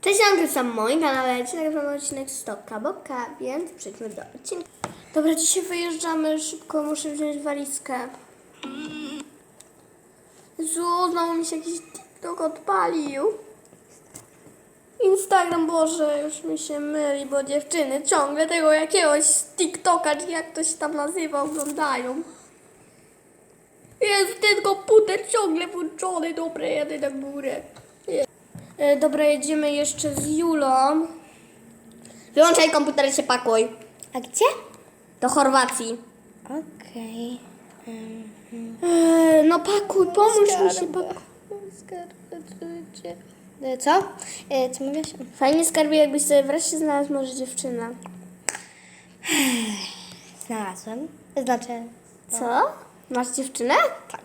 Cześć, Andrzej, sam moim kanale, dzisiaj nagrywamy odcinek z Toka Boka, więc przejdźmy do odcinka. Dobra, dzisiaj wyjeżdżamy szybko, muszę wziąć walizkę. Jezu, znowu mi się jakiś TikTok odpalił. Instagram, Boże, już mi się myli, bo dziewczyny ciągle tego jakiegoś TikToka, czy jak to się tam nazywa, oglądają. Jest ten komputer ciągle włączony, dobra, jadę na górę. E, Dobra, jedziemy jeszcze z Julą. Wyłączaj komputer i się pakuj. A gdzie? Do Chorwacji. Okej. E, no pakuj, pomóż mi się pakuj. E, Co? E, Co mówisz? Fajnie skarbie, jakbyś sobie wreszcie znalazł może dziewczynę. Znalazłem. Znaczy... Co? Masz dziewczynę? Tak.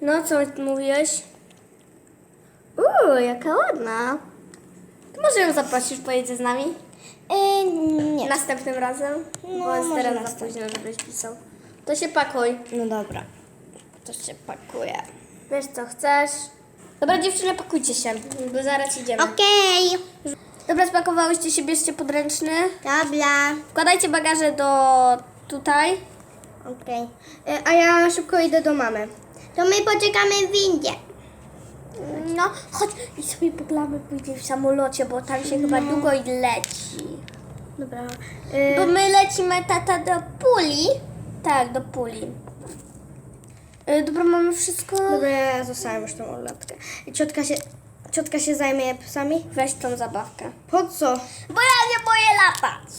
No, co mówiłeś? Uuu, jaka ładna. To może ją zaprosisz, pojedzie z nami? E, nie. Następnym razem? No, bo jest może teraz za późno, żebyś pisał. To się pakuj. No dobra. To się pakuje. Wiesz co chcesz? Dobra dziewczyny, pakujcie się, bo zaraz idziemy. Okej. Dobra, spakowałyście się, bierzcie podręczny. Dobra. Wkładajcie bagaże do tutaj. Okej. E, A ja szybko idę do mamy. To my poczekamy w windzie. No, chodź i sobie poglamy później w samolocie, bo tam się chyba długo i leci. Dobra. Bo E, my lecimy tata do puli. Tak, do puli. Y, Dobra, mamy wszystko. dobra, ja zostawiam już tą orlatkę. Ciotka się... Ciotka się zajmie psami? Weź tą zabawkę. Po co? Bo ja nie boję latać.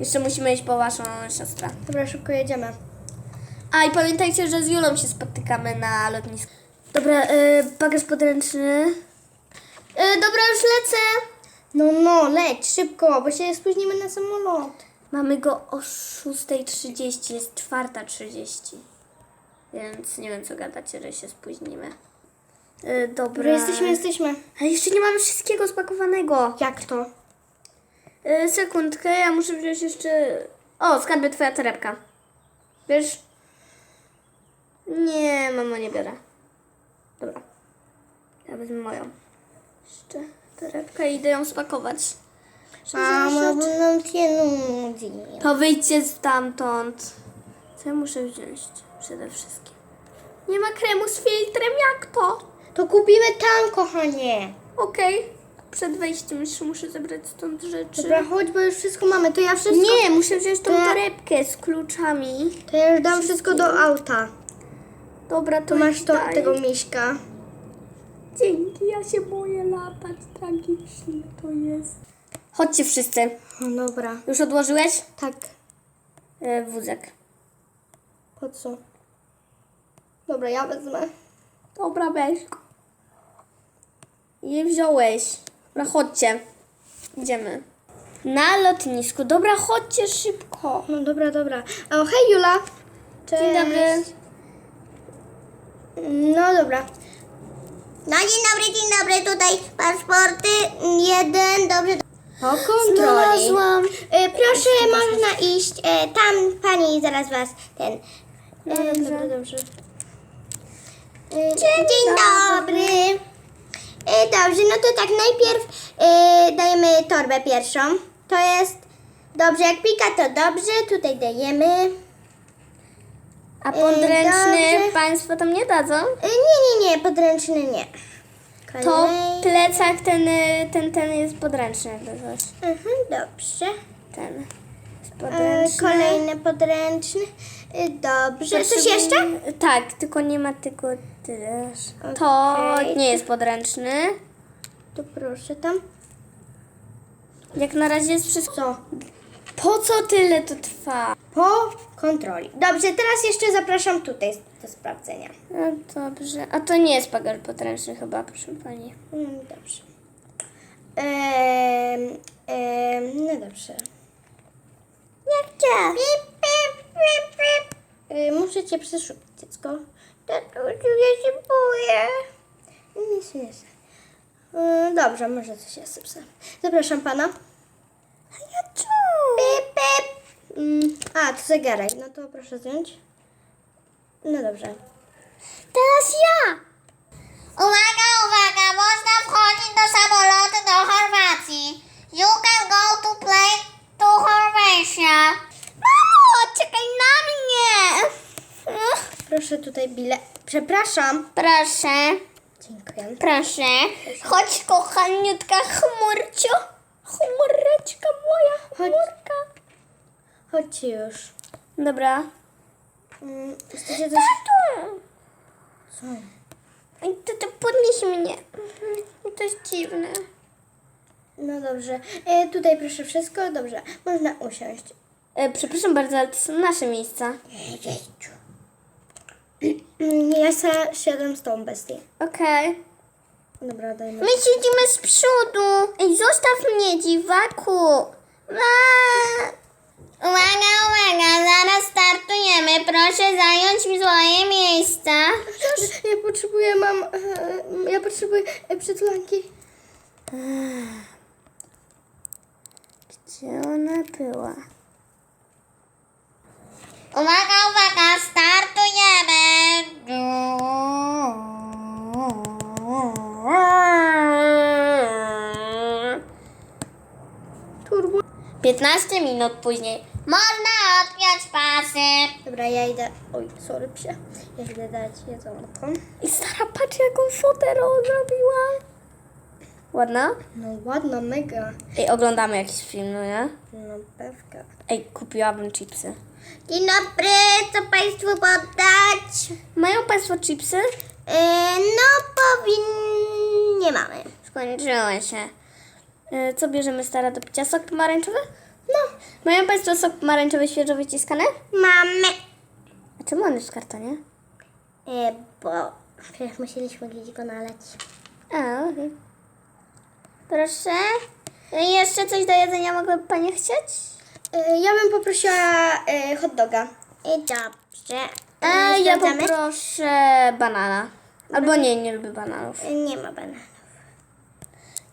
Jeszcze musimy iść po waszą siostrę. Dobra, szybko jedziemy. A i pamiętajcie, że z Julą się spotykamy na lotnisku. Dobra, y, bagaż podręczny. Y, dobra, już lecę. No, no, leć szybko, bo się spóźnimy na samolot. Mamy go o 6.30, jest 4.30. Więc nie wiem, co gadacie, że się spóźnimy. Y, dobra. Dobra, jesteśmy, jesteśmy. Ale jeszcze nie mamy wszystkiego spakowanego. Jak to? Y, sekundkę, ja muszę wziąć jeszcze... O, skarbie twoja torebka. Wiesz? Nie, mamo, nie biorę. Ja wezmę moją. Jeszcze torebkę i idę ją spakować. Mamo, bo nam się nudzi. To wyjdźcie stamtąd. Co ja muszę wziąć przede wszystkim? Nie ma kremu z filtrem, jak to? To kupimy tam, kochanie. Okej. Przed wejściem jeszcze muszę zebrać stąd rzeczy. Dobra, chodź, bo już wszystko mamy. To ja wszystko... Nie, muszę wziąć tą To ja- torebkę z kluczami. To ja już dam wszystko do auta. Dobra, to To masz idź to, tego miśka. Dzięki, ja się boję latać. Tragicznie to jest. Chodźcie wszyscy. No dobra. Już odłożyłeś? Tak. E, wózek. Po co? Dobra, ja wezmę. Dobra, weź go. Nie wziąłeś. Dobra, chodźcie. Idziemy. Na lotnisku. Dobra, chodźcie szybko. No dobra, dobra. O, hej Jula. Cześć. Dzień dobry. No dobra. No dzień dobry, dzień dobry, tutaj paszporty, jeden, dobrze. Po kontroli. Znalazłam. E, proszę, można iść. E, tam pani zaraz was ten. E, dobrze. dobra, dobrze. Dzień, dobry. E, dobrze, no to tak najpierw dajemy torbę pierwszą. To jest dobrze, jak pika to dobrze. Tutaj dajemy. A podręczny dobrze. państwo tam nie dadzą? E, nie, nie, nie, podręczny nie. To Kolej- plecak ten, y, ten, ten jest podręczny. jakby coś. Mhm, dobrze. Ten jest E, podręczny. kolejny podręczny. E, dobrze. Coś jeszcze? Tak, tylko nie ma tylko też. To Okej. nie jest podręczny. To proszę tam. Jak na razie jest wszystko. Co? Po co tyle to trwa? Po kontroli. Dobrze, teraz jeszcze zapraszam tutaj do sprawdzenia. No dobrze. A to nie jest bagaż podręczny chyba, proszę pani. Mm, dobrze. Ehm, no dobrze. Jak cię? Pip, pip, pip, pip. E, muszę cię przeszukać, dziecko. Tatusiu, ja się boję. Nic nie jest. E, dobrze, może coś jest. Zapraszam pana. Mm, a, to zegarek. No to proszę zdjąć. No dobrze. Teraz ja! Uwaga, uwaga! Można wchodzić do samolotu do Chorwacji. You can go to play to Croatia. Mamo, czekaj na mnie! Proszę tutaj bilet. Przepraszam. Proszę. Dziękuję. Proszę. Chodź, kochaniutka chmurciu. Chmureczka moja. Chodź. Chodźcie już. Dobra. Mm, Chcecie coś... Co? Ej, To, to podnieś mnie. Mhm, To jest dziwne. No dobrze. E, tutaj proszę wszystko. Dobrze. Można usiąść. E, przepraszam bardzo, ale to są nasze miejsca. Mm, Ja se siadam z tą bestią. Okej. Dobra, dajmy. My siedzimy z przodu. Ej, zostaw mnie, dziwaku. Wa- Uwaga, uwaga, zaraz startujemy. Proszę zająć mi swoje miejsca. Ja potrzebuję, mam... e, Ja potrzebuję e, przytulanki. Gdzie ona była? Uwaga, uwaga, startujemy. Turbo. 15 minut później. Można odpiąć pasy. Dobra, ja idę... Oj, sorry psie. Ja idę dać jedzonko. I stara, patrz jaką fotę zrobiła. Ładna? No ładna, mega. Ej, oglądamy jakiś film, no nie? No pewka. Ej, kupiłabym chipsy. Dzień dobry, co Państwu podać? Mają Państwo chipsy? E, no, powin... nie mamy. Skończyły się. E, co bierzemy, stara, do picia? Sok pomarańczowy? No. Mają Państwo sok pomarańczowy świeżo wyciskany? Mamy. A czemu on jest w kartonie? E, bo przecież musieliśmy gdzieś go naleć. A, okej. Proszę. E, jeszcze coś do jedzenia mogłaby Pani chcieć? E, ja bym poprosiła e, hot doga. I dobrze. E, ja sprawdzamy? poproszę banana. Albo nie, nie lubię bananów. E, Nie ma banana.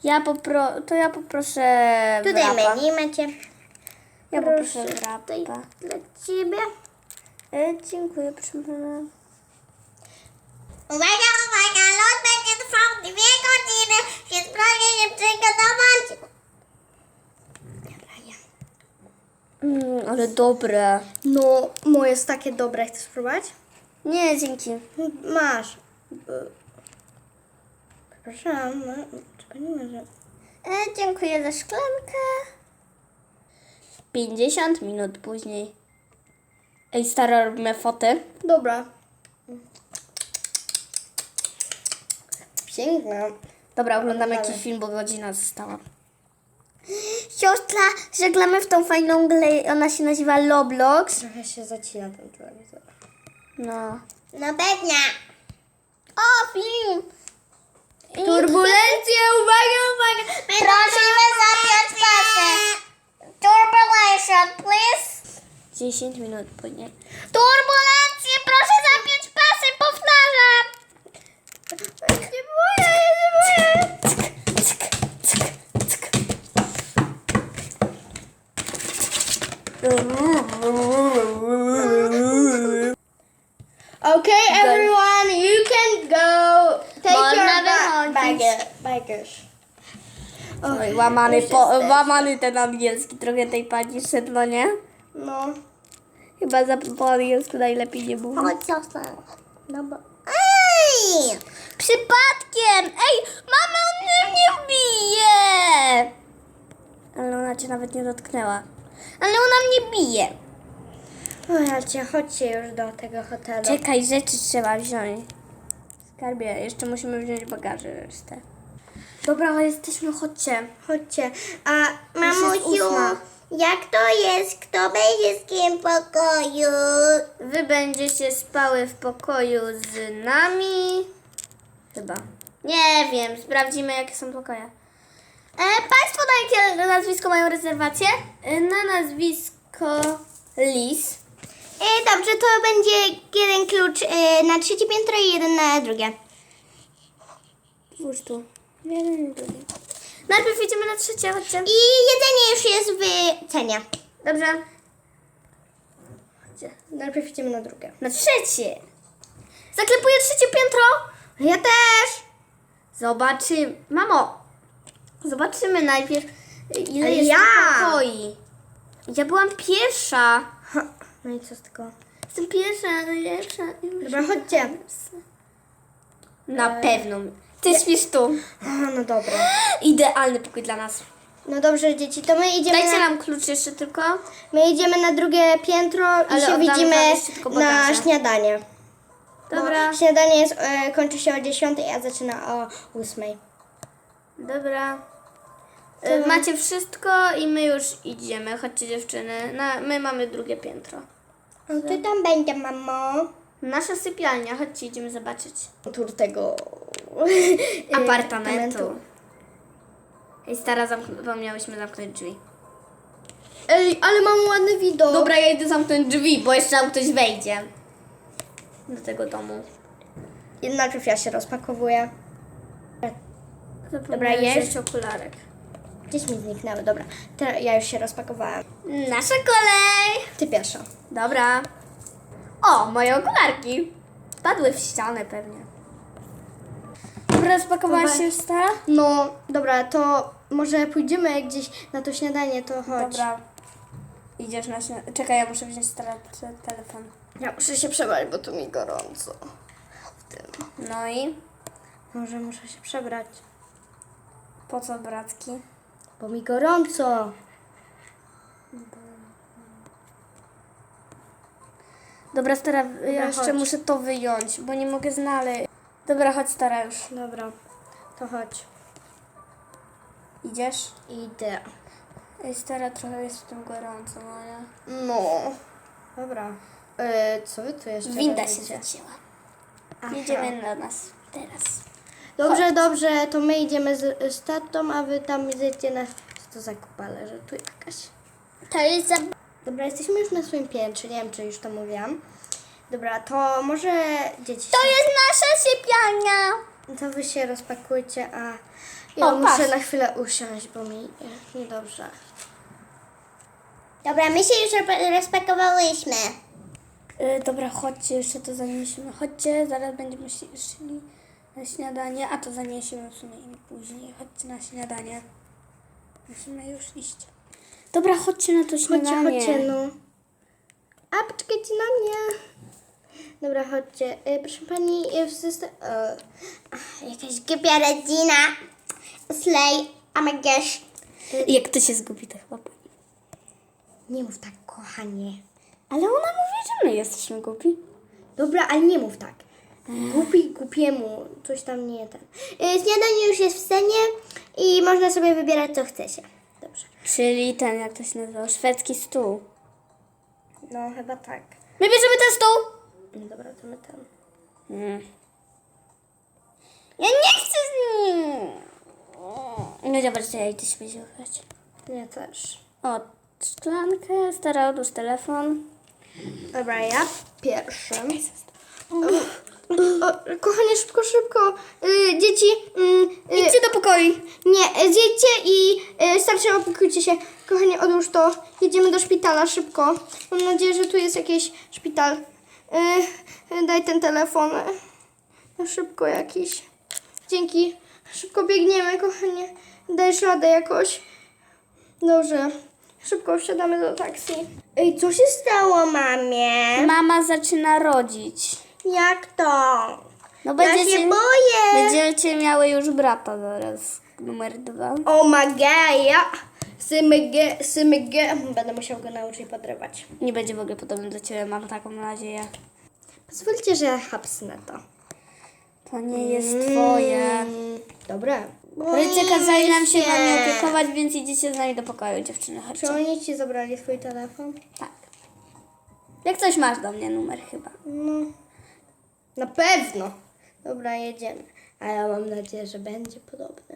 Ja popro... To ja poproszę Tutaj wrapa. menu macie. Ja poproszę Tutaj wrapa. dla Ciebie. E, dziękuję, proszę pana. Uwaga, uwaga, lot będzie trwał dwie godziny, więc proszę się przygotować. Mm, ale dobre. No, moje jest takie dobre. Chcesz spróbować? Nie, dzięki. Masz. Przepraszam, ma, czy pani może... E, dziękuję za szklankę. 50 minut później. Ej, stara, robimy foty. Dobra. Piękna. Dobra, oglądamy jakiś film, bo godzina została. Siostra, żeglamy w tą fajną grę, ona się nazywa Loblox. Trochę się zacina ten telewizor. No. No pewnie. O, film. Turbulencje, uwaga, uwaga! Prosimy zapiąć pasy. Turbulation, please. 10 minut później. Turbulencje, proszę zapiąć pasy, powtarzam. Nie boję, nie boję. Okay, everyone, you can go. Take Można your ba- wychodzić. Baggage. Oj, łamany, po, łamany ten angielski trochę tej pani szedł, no nie? No. Chyba za, po angielsku najlepiej nie mówi. Chodź, siostra. No bo... Ej! Przypadkiem! Ej, mama, on mnie bije! Ale ona cię nawet nie dotknęła. Ale ona mnie bije. Słuchajcie, chodźcie już do tego hotelu. Czekaj, rzeczy trzeba wziąć. Skarbie, jeszcze musimy wziąć bagaże resztę. Dobra, ale jesteśmy, chodźcie. Chodźcie. A Mamusiu, jak to jest? Kto będzie z kim w pokoju? Wy będziecie spały w pokoju z nami. Chyba. Nie wiem, sprawdzimy jakie są pokoje. E, państwo na jakie nazwisko mają rezerwację? E, na nazwisko Lis. E, dobrze, to będzie jeden klucz e, na trzecie piętro i jeden na drugie. Włóż tu. Jeden i drugi. Najpierw idziemy na trzecie, chodźcie. I jedzenie już jest w cenie. Dobrze. Najpierw idziemy na drugie. Na trzecie. Zaklepuję trzecie piętro. Ja też. Zobaczymy. Mamo, zobaczymy najpierw, ile jest ja. pokoi. Ja byłam pierwsza. No i co z tego? Jestem pierwsza, najlepsza. Dobra, chodźcie. Na pewno. Ty śpisz tu. A, no dobra. Idealny pokój dla nas. No dobrze, dzieci, to my idziemy, Dajcie na, nam klucz jeszcze tylko. my idziemy na drugie piętro i Ale się widzimy na bagaże. śniadanie. Dobra. Bo śniadanie jest, e, kończy się o 10, a zaczyna o 8. Dobra. Y, Macie wszystko i my już idziemy. Chodźcie dziewczyny. Na, my mamy drugie piętro. No ty tam będzie, mamo. Nasza sypialnia. Chodźcie, idziemy zobaczyć. Tur tego Apartamentu. Ej, stara, zapomniałyśmy zamknąć drzwi. Ej, ale mam ładny widok. Dobra, ja idę zamknąć drzwi, bo jeszcze tam ktoś wejdzie. Do tego domu. I najpierw ja się rozpakowuję. Dobra, jest. okularek. Gdzieś mi zniknęły, dobra. Teraz ja już się rozpakowałam. Nasza kolej! Ty pierwsza. Dobra. O, moje okularki. Padły w ścianę pewnie. Dobra, spakowałaś Dobra. się stara? No, dobra, to może pójdziemy gdzieś na to śniadanie, to chodź. Dobra. Idziesz na śniadanie. Czekaj, ja muszę wziąć stara te- telefon. Ja muszę się przebrać, bo tu mi gorąco. W tym. No i Może muszę się przebrać, po co bratki? bo mi gorąco. Dobra, stara, ja jeszcze chodź. muszę to wyjąć, bo nie mogę znaleźć. Dobra, chodź stara już. Dobra, to chodź. Idziesz? Idę. Ej, stara, trochę jest w tym gorąco, moja. No. Dobra. E, co wy tu jeszcze Winda się robicie? zacięła. Jedziemy na nas teraz. Dobrze, dobrze, to my idziemy z, z tatą, a wy tam idziecie na... Co to za kupa leży? Tu jakaś. To jest za... Dobra, jesteśmy już na swoim piętrze, nie wiem, czy już to mówiłam. Dobra, to może dzieci... To jest nasza sypialnia! To wy się rozpakujcie, a ja O, muszę patrz. na chwilę usiąść, bo mi niedobrze. Dobra, my się już rozpakowałyśmy. Y, dobra, chodźcie, jeszcze to zaniesiemy. Chodźcie, zaraz będziemy się szli na śniadanie, a to zaniesiemy w sumie im później. Chodźcie na śniadanie. Musimy już iść. Dobra, chodźcie na to Chodźcie, śniadanie. chodźcie, no. A, poczekajcie na mnie. Dobra, chodźcie. E, proszę pani, e, w system... E, Jakaś głupia rodzina. Slay, oh my gosh. Jak to się zgubi, to chyba pani. nie mów tak, kochanie. Ale ona mówi, że my jesteśmy głupi. Dobra, ale nie mów tak. Głupi głupiemu, coś tam nie ten. E, śniadanie już jest w scenie i można sobie wybierać, co chce się. Dobrze. Czyli ten, jak to się nazywa, szwedzki stół. No, chyba tak. My bierzemy ten stół! Dobra, to my tam. Mm. Ja nie chcę z nim! No zobaczcie, ja idę się wyciągać. Ja też. O, szklankę, stara odłóż telefon. Dobra, ja pierwszy. O, kochanie, szybko, szybko. Y, dzieci, mm, y, Idźcie do pokoju. nie, y, zjedźcie i y, starczy opiekujcie się. Kochanie, odłóż to. Jedziemy do szpitala, szybko. Mam nadzieję, że tu jest jakiś szpital. Y, daj ten telefon. Y, szybko jakiś. Dzięki. Szybko biegniemy, kochanie. Dajesz radę jakoś. Dobrze. Szybko wsiadamy do taksi. Ej, co się stało, mamie? Mama zaczyna rodzić. Jak to? No Ja będziecie, się boję. będziecie miały już brata zaraz. Numer dwa. O oh my god, ja. Symyge, symyge. Będę musiał go nauczyć podrywać. Nie będzie w ogóle podobny do ciebie, mam taką nadzieję. Pozwólcie, że ja hapsnę to. To nie jest twoje. Mm, Dobra. Rodzice kazali nam się wami opiekować, więc idziecie z nami do pokoju, dziewczyny. Czy Chodźcie. oni ci zabrali swój telefon? Tak. Jak coś masz do mnie numer chyba. No. Na pewno. Dobra, jedziemy. A ja mam nadzieję, że będzie podobny.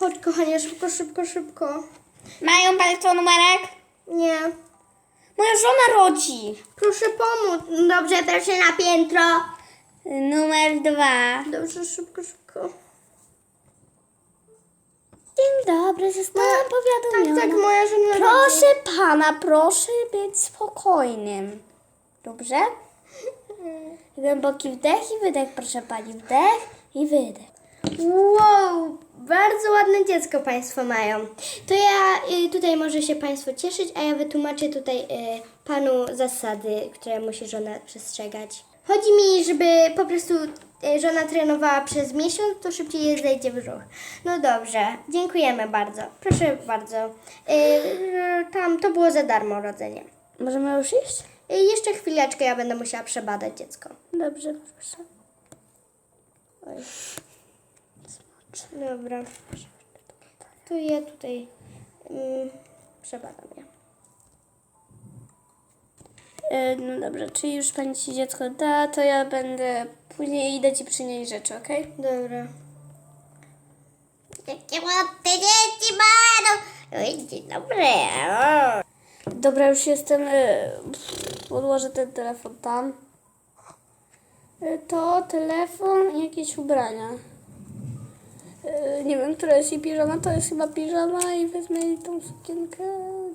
Chodź, kochanie, szybko, szybko, szybko. Mają państwo numerek? Nie. Moja żona rodzi. Proszę pomóc. Dobrze, proszę na piętro. Numer dwa. Dobrze, szybko, szybko. Dzień dobry, zostałam Tak, powiadomiona. tak, moja żona. Proszę pana, proszę być spokojnym. Dobrze? Głęboki wdech i wydech, proszę pani. Wdech i wydech. Wow, bardzo ładne dziecko Państwo mają. To ja y, tutaj może się Państwo cieszyć, a ja wytłumaczę tutaj y, Panu zasady, które musi żona przestrzegać. Chodzi mi, żeby po prostu y, żona trenowała przez miesiąc, to szybciej jej zejdzie brzuch. No dobrze, dziękujemy bardzo. Proszę bardzo. Y, y, tam to było za darmo rodzenie. Możemy już iść? Y, jeszcze chwileczkę, ja będę musiała przebadać dziecko. Dobrze, proszę. Oj. Dobra. Tu ja tutaj mm, przebadam je. E, no dobrze, czyli już pani ci dziecko da, to ja będę później idę ci przynieść rzeczy, okej? Dobra. Jakie ładne dzieci mają. Oj, dzień dobry. Dobra, już jestem. e, Odłożę ten telefon tam. E, To telefon i jakieś ubrania. E, Nie wiem, która jest jej piżama. To jest chyba piżama i wezmę jej tą sukienkę.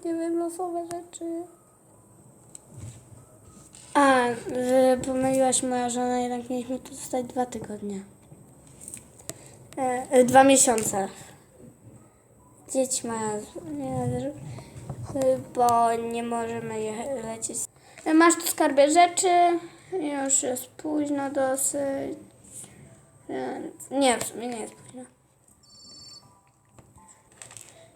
Nie wiem, losowe rzeczy. A, pomyliłaś moja żona, jednak mieliśmy tu zostać dwa tygodnie. E, e, dwa miesiące. Dzieci mają. Nie, bo nie możemy je lecieć. Masz tu skarbie rzeczy. Już jest późno dosyć. Więc nie, w sumie nie jest późno.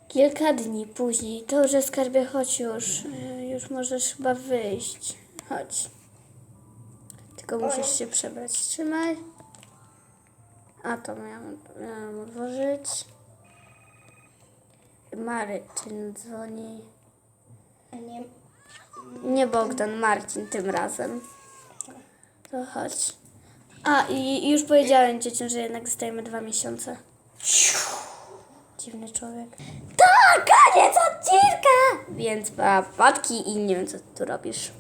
Kilka dni później. Dobrze, skarbie, chodź już. Y, Już możesz chyba wyjść. Chodź. Tylko musisz się przebrać. Trzymaj. A to miałam, miałam odłożyć. Marcin dzwoni. Nie, Nie Bogdan, Marcin tym razem. To chodź. A, i i już powiedziałem dzieciom, że jednak zostajemy dwa miesiące. Dziwny człowiek. Tak, koniec odcinka! Więc patki i nie wiem, co tu robisz.